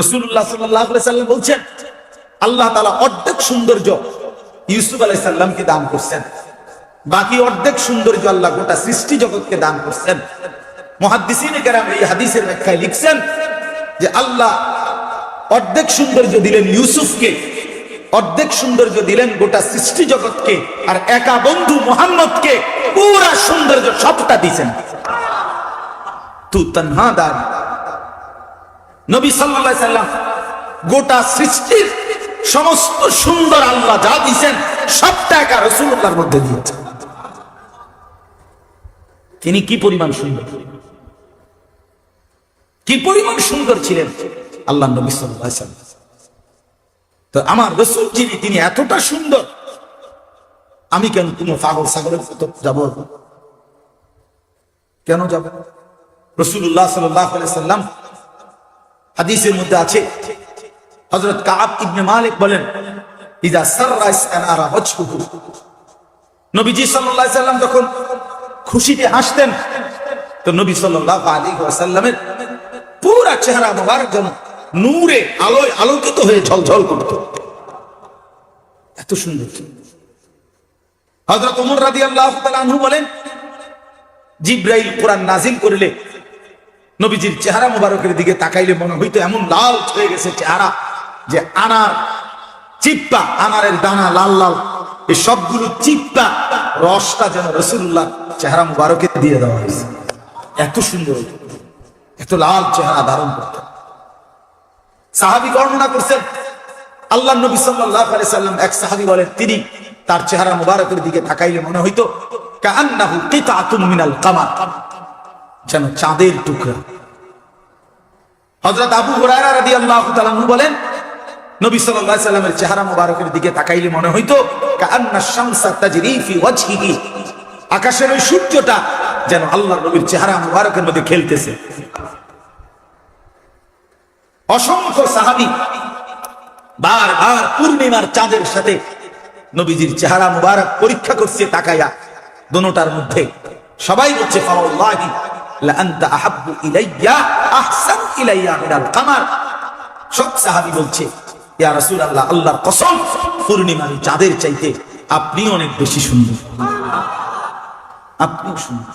রসুল্লাহ বলছেন, আল্লাহ তালা অর্ধেক সৌন্দর্য ইউসুফ আলাইসাল্লামকে দান করছেন। বাকি অর্ধেক সৌন্দর্য আল্লাহ গোটা সৃষ্টি জগৎকে দান করছেন। মহাদ্দিসিনে কেরাম এই হাদিসের ব্যাখ্যায় লিখছেন যে, আল্লাহ অর্ধেক সৌন্দর্য দিলেন ইউসুফকে, অর্ধেক সৌন্দর্য দিলেন গোটা সৃষ্টি জগৎকে, আর একা বন্ধু মোহাম্মদকে পুরা সৌন্দর্য সবটা দিছেন তু নবী আলাইহি সাল্লাম গোটা সৃষ্টির সমস্ত সুন্দর আল্লাহ যা দিছেন সবটা একা রসুল্লাহর মধ্যে দিয়েছেন। তিনি কি পরিমাণ সুন্দর? কি পরিমাণ সুন্দর ছিলেন? আল্লাহ নবী সাল্লাম। তো আমার রসুল যিনি, তিনি এতটা সুন্দর। আমি কেন কোনো পাগল সাগরের মতো যাব? কেন যাব? রসুল্লাহ সাল্লাহ সাল্লাম হাদিসের মধ্যে আছে। হযরত কাব ইবনে মালিক বলেন, ইদা সাররা ওয়াজহুহু। নবীজি সাল্লাল্লাহু আলাইহি সাল্লাম যখন খুশিতে হাসতেন, তো নবী সাল্লাল্লাহু আলাইহি ওয়াসাল্লামের পুরো চেহারা মোবারক যেন নূরে আলোয় আলোকিত হয়ে ঝলঝল করত। এত সুন্দর হযরত ওমর রাদিয়াল্লাহু তাআলা আনহু বলেন, জিব্রাইল কোরআন নাজিল করলে নবীজির চেহারা মোবারকের দিকে তাকাইলে মনে হইতো এমন লাল হয়ে গেছে চেহারা যে আনার চিপ্পা, আনারের দানা লাল লাল, এই সবগুলো চিপ্পা রসটা যেন রসুল্লাহ চেহারা মুবারকে দিয়ে দেওয়া হয়েছে। এত সুন্দর, এত লাল চেহারা ধারণ করত। সাহাবি বর্ণনা করছেন আল্লাহ নবী সাল্লাহ সাল্লাম এক সাহাবি বলেন, তিনি তার চেহারা মুবারকের দিকে তাকাইলে মনে হইতো কান্নাহু কিতাতুম মিনাল কামার। যেন চাঁদের টুকরা। হযরত আবু হুরায়রা বলেন, নবী সাল্লাল্লাহু সাল্লামের চেহারা মোবারকের দিকে তাকাইলে মনে হইতো আকাশের ওই সূর্যটা যেন আল্লাহর নবীর চেহারা মোবারকের মধ্যে খেলতেছে। অসংখ্য সাহাবী বারবার পূর্ণিমার চাঁদের সাথে নবীজির চেহারা মুবারক পরীক্ষা করছে তাকাইয়া দোনোটার মধ্যে সবাই বলছে, ফাওয়াল্লাহি লা আহাব্বু ইলাইয়া আহসান ইলাইয়া মিনাল কামার। সব বলছে, ইয়া আল্লাহর কসম চাঁদের চাইতে আপনি অনেক বেশি সুন্দর। আপনিও সুন্দর।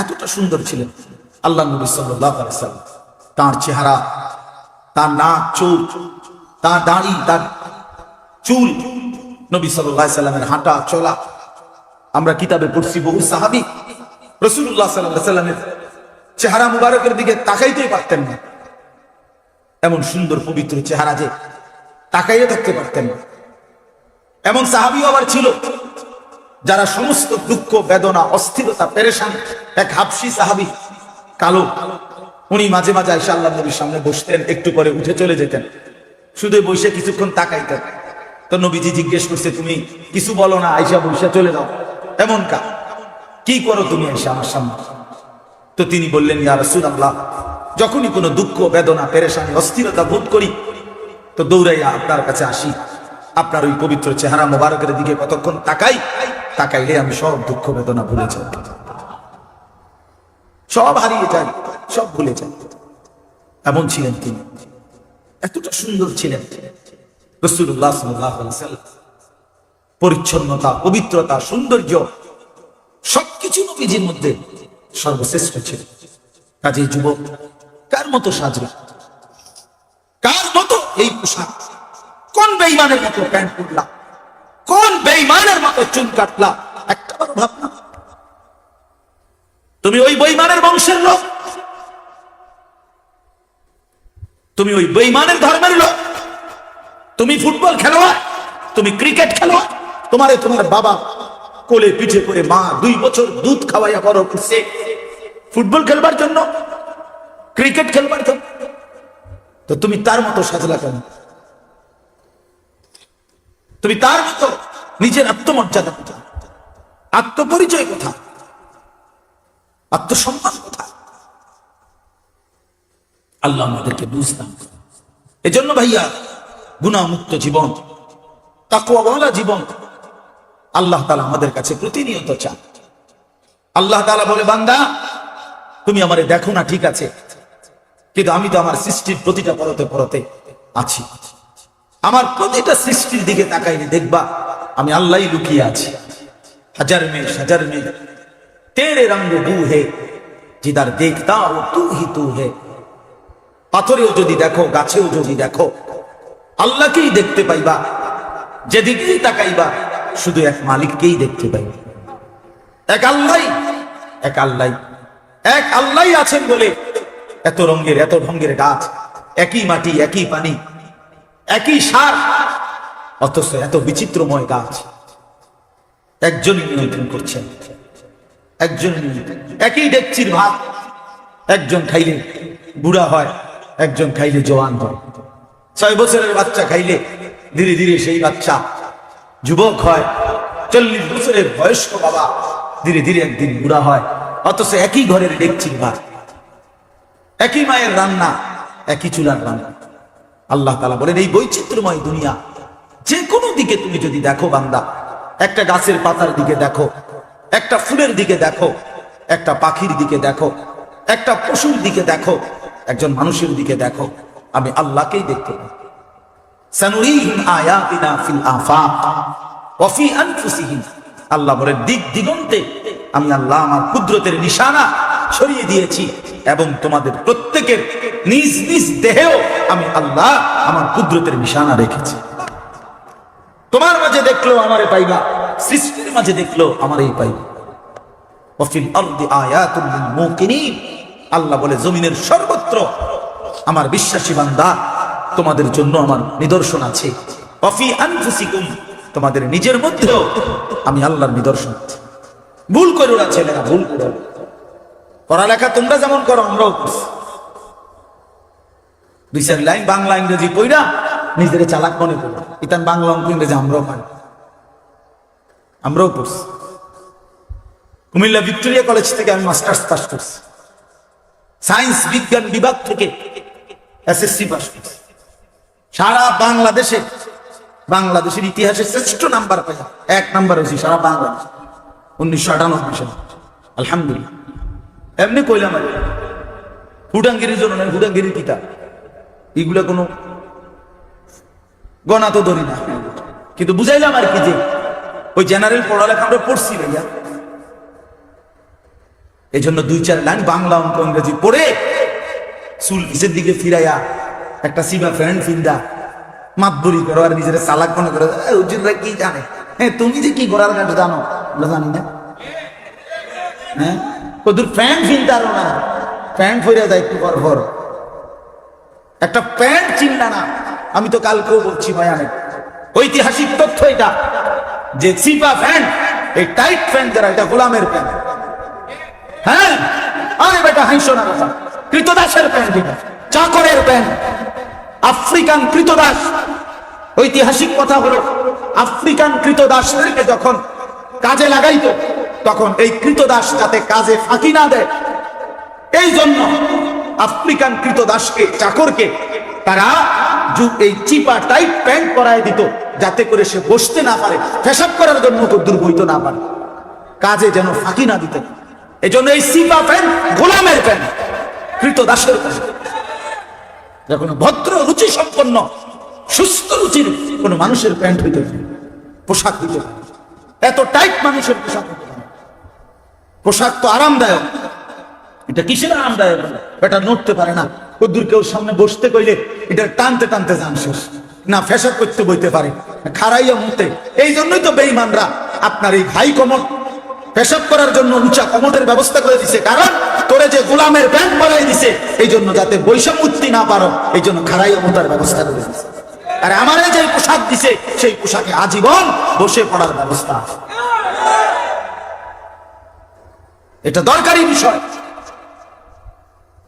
এতটা সুন্দর ছিলেন। আল্লাহ নবী সাল্লাল্লাহু আলাইহি সাল্লাম, তার চেহারা, তার নাক চোখ তার দাড়ি, তার চুল, নবী সাল্লাল্লাহু আলাইহি সাল্লামের হাঁটা চলা। আমরা কিতাবে পড়ছি বহু সাহাবী রসুল্লাহ সাল্লাহ সাল্লামের চেহারা মুবারকের দিকে তাকাইতেই পারতেন না। এমন সুন্দর পবিত্র চেহারা যে তাকাইয়ে থাকতে পারতেন না। এমন সাহাবিও আবার ছিল, যারা সমস্ত দুঃখ, বেদনা, অস্থিরতা, পেরেশান, এক হাফসি সাহাবি, কালো, উনি মাঝে মাঝে আইসা আল্লাহ নবীর সামনে বসতেন, একটু পরে উঠে চলে যেতেন। শুধু বসে কিছুক্ষণ তাকাইতেন। তো নবীজি জিজ্ঞেস করছে, তুমি কিছু বলো না আইসা বসে চলে যাও। এমন কা কি করো তুমি এসে আমার সামনে? তো তিনি বললেন, ইয়া রাসূলুল্লাহ, যখনই কোনো দুঃখ, বেদনা, পেরেশানি, অস্থিরতা বোধ করি, তো দৌড়াইয়া আপনার কাছে আসি। আপনার ওই পবিত্র চেহারা মোবারকের দিকে কতক্ষণ তাকাই, তাকাইলে আমি সব দুঃখ, বেদনা ভুলে যাই। সব হারিয়ে যাই, সব ভুলে যাই। এমন ছিলেন তিনি। এতটা সুন্দর ছিলেন রসুল্লাহ পরিচ্ছন্নতা, পবিত্রতা, সৌন্দর্য সবকিছু নবীজির মধ্যে সর্বশ্রেষ্ঠ ছিল। কাজে যুবক, কার মতো সাজলা কার মতো এই পোশাক? কোন বেইমানের মতো প্যান্ট পরলা? কোন বেইমানের মতো চুল কাটলা? একটা বড় ভাবনা। তুমি ওই বেইমানের বংশের লোক। তুমি ওই বেইমানের ধর্মের লোক। তুমি ফুটবল খেলোয়াড়, তুমি ক্রিকেট খেলোয়াড়। তোমারে তোমার বাবা কোলে পিঠে করে মা দুই বছর দুধ খাওয়াইয়া বড় করছে ফুটবল খেলবার জন্য, ক্রিকেট খেলবার জন্য। তো তুমি তার মতো সাজলা কেন? তুমি তার মতো নিজের আত্মমর্যাদা কোথা আত্মপরিচয় কোথা আত্মসম্মান কোথা আল্লাহ আমাদেরকে বুঝতাম। এজন্য ভাইয়া, গুণামুক্ত জীবন, তাকুয়াওয়ালা জীবন আল্লাহ তালা আমাদের কাছে প্রতিনিয়ত চান। আল্লাহ তালা বলে, বান্দা, তুমি আমারে দেখো না, ঠিক আছে। কিন্তু আমি তো আমার সৃষ্টির প্রতিটা পরতে পরতে আছি। আমার প্রতিটা সৃষ্টির দিকে তাকাইলে দেখবা, আমি আল্লাহ লুকিয়ে আছি। হাজার মে হাজার মে তেরে রঙ্গ দু হে, জিদার দেখতা ও তু হি তু হে। পাথরেও যদি দেখো, গাছেও যদি দেখো, আল্লাহকেই দেখতে পাইবা, যেদিকেই তাকাইবা শুধু এক মালিককেই দেখতে পাইবা এক আল্লাহ এক আল্লাহ এক আল্লাহ আছেন বলে এত রঙের, এত ঢঙ্গের গাছ, একই মাটি, একই পানি, একই সার, অথচ এত বিচিত্রময় গাছ। একজনই নিয়ন্ত্রণ করছেন, একজন একই ডেকচির ভাত, একজন খাইলে বুড়া হয়, একজন খাইলে জওয়ান হয়। ছয় বছরের বাচ্চা খাইলে ধীরে ধীরে সেই বাচ্চা যুবক হয়, চল্লিশ বছরের বয়স্ক বাবা, ধীরে ধীরে একদিন বুড়া হয়, অথচ একই ঘরের ডেকচির ভাত একই মায়ের রান্না, একই চুলার রান্না আল্লাহ তালা বলেন, এই বৈচিত্র্যময় দুনিয়া যে কোনো দিকে তুমি যদি দেখো বান্দা, একটা গাছের পাতার দিকে দেখো, একটা ফুলের দিকে দেখো, একটা পাখির দিকে দেখো, একটা পশুর দিকে দেখো, একজন মানুষের দিকে দেখো, আমি আল্লাহকেই দেখতে পাই আল্লাহ বলে, দিক দিগন্তে আমি আল্লাহ আমার কুদরতের নিশানা ছড়িয়ে দিয়েছি এবং তোমাদের প্রত্যেকের নিজ নিজ দেহেও আমি আল্লাহ আমার কুদরতের নিশানা রেখেছি। তোমার মাঝে দেখল আমারে পাইবা, সৃষ্টির মাঝে দেখল পাইবা। আরদি আয়াতুল মুকিনিন আল্লাহ বলে, জমিনের সর্বত্র আমার বিশ্বাসী বান্দা তোমাদের জন্য আমার নিদর্শন আছে। তোমাদের নিজের মধ্যেও আমি আল্লাহর নিদর্শন ভুল করো না ছেলেরা, ভুল করো। পড়ালেখা তোমরা যেমন করো, আমরাও দুই চার লাইন বাংলা ইংরেজি নিজের চালাক মনে করো। ইতান বাংলা অঙ্ক ইংরেজি, আমরাও আমরাও পড়ছি। কুমিল্লা ভিক্টোরিয়া কলেজ থেকে আমি মাস্টার্স পাস করছি। সায়েন্স, বিজ্ঞান বিভাগ থেকে এসএসসি পাস করছি। সারা বাংলাদেশে, বাংলাদেশের ইতিহাসে শ্রেষ্ঠ নাম্বার পাই এক নাম্বার হয়েছি সারা বাংলাদেশ। উনিশশো আটানব্বই সালে। আলহামদুলিল্লাহ। এমনি কইলাম আর হুডাঙ্গিরির জন্য নয়, হুডাঙ্গিরির কিতাব। এগুলা কোনো গণা তো ধরি না। কিন্তু বুঝাইলাম আর কি যে, ওই জেনারেল পড়ালেখা আমরা পড়ছি ভাইয়া। এই জন্য দুই চার লাইন বাংলা অঙ্ক ইংরেজি পড়ে চুল নিচের দিকে ফিরাইয়া একটা সিবা ফ্রেন্ড ফিন্দা মাতবুরি করো আর নিজের চালাক মনে করো। "এ, হুজুররা কি জানে? হ্যাঁ তুমি যে কি করার কাজ জানো? আমরা জানি না। হ্যাঁ কদুর প্যান্ট ফিনতারো না প্যান্ট ফিরে যায় একটু পর পর। একটা প্যান্ট চিন্তা না। আমি তো কালকেও বলছি ভয়ানে ঐতিহাসিক তথ্য এটা যে সিপা প্যান্ট এই টাইট প্যান্ট যারা এটা গোলামের প্যান্ট হ্যাঁ? আরে বেটা হাইশো না কথা। কৃতদাসের প্যান্ট এটা। চাকরের প্যান্ট আফ্রিকান কৃতদাস। ঐতিহাসিক কথা হলো আফ্রিকান কৃতদাসদেরকে যখন কাজে লাগাইত, তখন এই কৃতদাস যাতে কাজে ফাঁকি না দেয়, এই জন্য আফ্রিকান কৃতদাসকে, চাকরকে তারা এই চিপা টাইট প্যান্ট পরায় দিত, যাতে করে সে বসতে না পারে, পেশাব করার জন্য কদ্দুর বইতে না পারে কাজে যেন ফাঁকি না দিতে। এই জন্য এই সিপা প্যান্ট, গোলামের প্যান্ট, কৃতদাসের প্যান্ট। যখন ভদ্র রুচি সম্পন্ন, সুস্থ রুচির কোন মানুষের প্যান্ট হইতে পারে, পোশাক হইতে পারে। এত টাইট মানুষের পোশাক হইতে পারে। পোশাক তো আরামদায়ক। এটা কিসের আরামদায়ক এটা নড়তে পারে না। কদ্দুর কেউ সামনে বসতে কইলে এটা টানতে টানতে যান শেষ। না ফেসাব করতে বইতে পারে। খারাইয়া মুতে। এই জন্যই তো বেইমানরা আপনার এই ভাই কমট পেশাব করার জন্য উঁচা কমটের ব্যবস্থা করে দিছে। কারণ তোরে যে গোলামের ব্যাংক বানাই দিছে এই জন্য যাতে বৈষম্য উঠতে না পারো এই জন্য খারাইয়া মুতার ব্যবস্থা করে দিছে। আর আমার যে পোশাক দিছে, সেই পোশাকে আজীবন বসে পড়ার ব্যবস্থা এটা দরকারি বিষয়।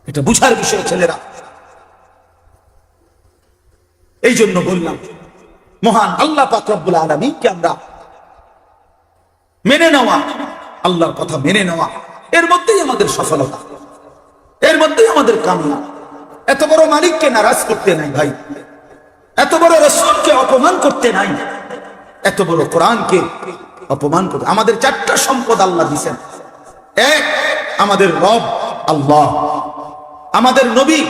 এটা বুঝার বিষয়, ছেলেরা। এই জন্য বললাম, মহান আল্লাহ পাক রব্বুল আলমীকে আমরা মেনে নেওয়া আল্লাহর কথা মেনে নেওয়া, এর মধ্যেই আমাদের সফলতা, এর মধ্যেই আমাদের কামনা। এত বড় মালিককে নারাজ করতে নাই ভাই, এত বড় রসুলকে অপমান করতে নাই, এত বড় কোরআনকে অপমান করতে, আমাদের চারটা সম্পদ আল্লাহ দিছেন এক, আমাদের রব, আল্লাহ। আমাদের নবী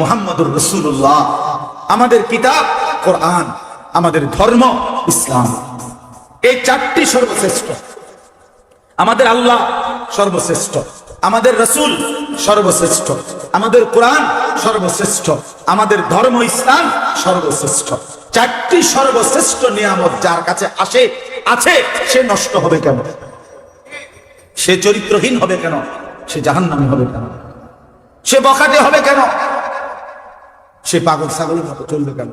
মোহাম্মদুর রসুল্লাহ আমাদের কিতাব, কোরআন, আমাদের ধর্ম, ইসলাম। এই চারটি সর্বশ্রেষ্ঠ। আমাদের আল্লাহ সর্বশ্রেষ্ঠ। আমাদের রসুল সর্বশ্রেষ্ঠ। আমাদের কোরআন সর্বশ্রেষ্ঠ। আমাদের ধর্ম ইসলাম সর্বশ্রেষ্ঠ। চারটি সর্বশ্রেষ্ঠ নিয়ামত যার কাছে আসে, আছে, সে নষ্ট হবে কেন? সে চরিত্রহীন হবে কেন? সে জাহান্নামী হবে কেন? সে বখাটে হবে কেন? সে পাগল ছাগলের মতো চলবে কেন?